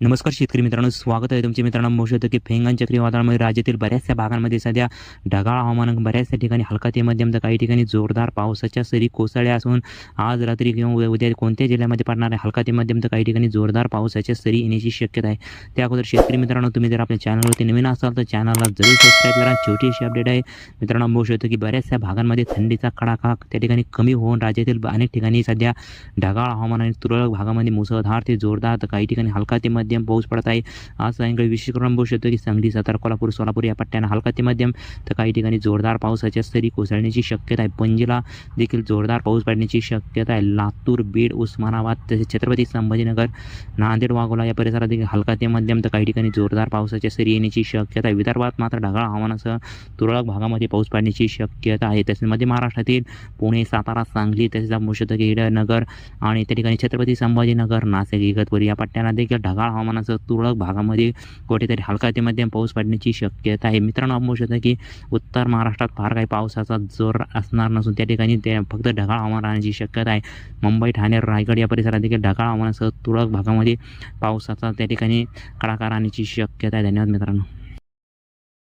नमस्कार शेतकरी मित्रांनो स्वागत आहे तुमचे मित्रांनो म्हणू शकतो की फेंगान चक्रीवादळामुळे राज्यातील बऱ्याचशा भागांमध्ये सध्या ढगाळ हवामान बऱ्याचशा ठिकाणी हलका ते मध्यम तर काही ठिकाणी जोरदार पावसाच्या सरी कोसळल्या असून आज रात्री किंवा उद्या- उद्या कोणत्या जिल्ह्यामध्ये पडणार आहे? हलका ते मध्यम तर काही ठिकाणी जोरदार पावसाच्या सरी येण्याची शक्यता आहे. त्या अगोदर शेतकरी मित्रांनो तुम्ही जर आपल्या चॅनलवरती नवीन असाल तर चॅनलला जरूर सबस्क्राईब करा. छोटी अशी अपडेट आहे मित्रांनो म्हणू शकतो की बऱ्याचशा भागांमध्ये थंडीचा कडाका त्या ठिकाणी कमी होऊन राज्यातील अनेक ठिकाणी सध्या ढगाळ हवामान आणि तुरळक भागामध्ये मुसळधार ते जोरदार तर काही ठिकाणी हलका ते मध्यम पाऊस पडत आहे. आज सायंकाळी विशेष करून बघू शकतो की सांगली सातारा कोल्हापूर सोलापूर या पट्ट्यानं हलका ते मध्यम. तर काही ठिकाणी जोरदार पावसाच्या सरी कोसळण्याची शक्यता आहे. पणजीला देखील जोरदार पाऊस पडण्याची शक्यता आहे. लातूर बीड उस्मानाबाद तसेच छत्रपती संभाजीनगर नांदेड वाघोला या परिसरात देखील हलका ते मध्यम तर काही ठिकाणी जोरदार पावसाच्या सरी येण्याची शक्यता आहे. विदर्भात मात्र ढगाळ हवामानासह तुरळक भागामध्ये पाऊस पडण्याची शक्यता आहे. तसेच मध्य महाराष्ट्रातील पुणे सातारा सांगली तसेच बघू शकतो की नगर आणि त्या ठिकाणी छत्रपती संभाजीनगर नाशिक इगतपुरी या पट्ट्यांना देखील ढगाळ हवामानाचं तुरळक भागामध्ये कुठेतरी हलका ते मध्यम पाऊस पडण्याची शक्यता आहे. मित्रांनो आपण बघू शकता की उत्तर महाराष्ट्रात फार काही पावसाचा जोर असणार नसून त्या ठिकाणी ते फक्त ढगाळ हवामान राहण्याची शक्यता आहे. मुंबई ठाणे रायगड या परिसरात देखील ढगाळ हवामानासह तुरळक भागामध्ये पावसाचा त्या ठिकाणी कडाका राहण्याची शक्यता आहे. धन्यवाद मित्रांनो.